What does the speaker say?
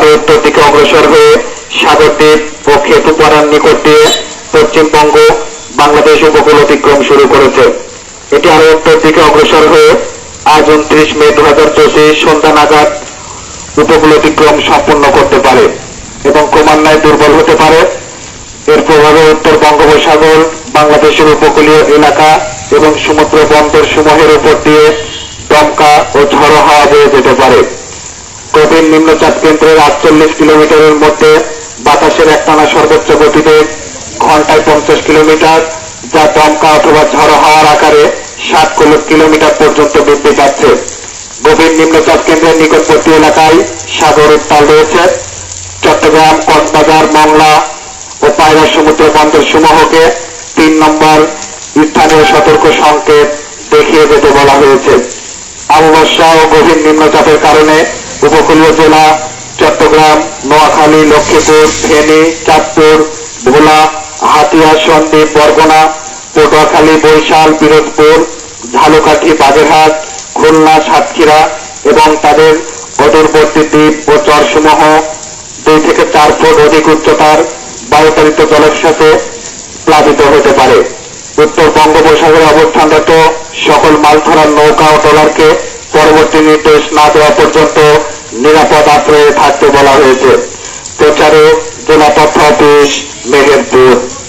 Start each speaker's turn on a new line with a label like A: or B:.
A: আরও উত্তর দিকে অগ্রসর হয়ে সাগরদ্বীপ ও খেতুপাড়ার নিকট দিয়ে পশ্চিমবঙ্গ বাংলাদেশ উপকূল অতিক্রম শুরু করেছে। এটি আরও উত্তর দিকে অগ্রসর হয়ে আজ উনত্রিশ মে দু হাজার পঁচিশ সন্ধ্যা নাগাদ উপকূল অতিক্রম সম্পন্ন করতে পারে এবং ক্রমান্বয়ে দুর্বল হতে পারে। এর প্রভাবে উত্তর বঙ্গোপসাগর, বাংলাদেশের উপকূলীয় এলাকা এবং সমুদ্র বন্দর সমূহের উপর দিয়ে দমকা ও ঝড়ো হাওয়া বয়ে যেতে পারে। গভীর নিম্নচাপ কেন্দ্রের আটচল্লিশ কিলোমিটারের মধ্যে বাতাসের একটানা সর্বোচ্চ গতিবেগ ঘন্টায় পঞ্চাশ কিলোমিটার, যা দমকা অথবা ঝড়ো হাওয়ার আকারে ষাট কিলোমিটার পর্যন্ত বৃদ্ধি পাচ্ছে। গভীর নিম্নচাপ কেন্দ্রের নিকটবর্তী এলাকায় সাগর উত্তাল রয়েছে। চট্টগ্রাম, কক্সবাজার মংলা ও পায়রা সমুদ্র বন্দর সমূহকে তিন নম্বর স্থানীয় সতর্ক সংকেত দেখিয়ে যেতে বলা হয়েছে। অমাবস্যা ও গভীর নিম্নচাপের কারণে উপকূলীয় জেলা চট্টগ্রাম, নোয়াখালী, লক্ষ্মীপুর, ফেনী, চাঁদপুর, ভোলা, হাতিয়া, সন্দ্বীপ, বরগুনা, পটুয়াখালী, বরিশাল, পিরোজপুর, ঝালকাঠি, বাগেরহাট, খুলনা, সাতক্ষীরা এবং তাদের অদূরবর্তী দ্বীপ ও চরসমূহ। দুই থেকে চার ফুট অধিক উচ্চতার জলের সাথে প্লাবিত হতে পারে। উত্তর বঙ্গোপসাগরে অবস্থানরত সকল মাছ ধরার নৌকা ও ট্রলারকে পরবর্তী নির্দেশ না দেওয়া পর্যন্ত নিরাপদ আশ্রয়ে থাকতে বলা হয়েছে। প্রচারে জেলা তথ্য অফিস মেহেরপুর।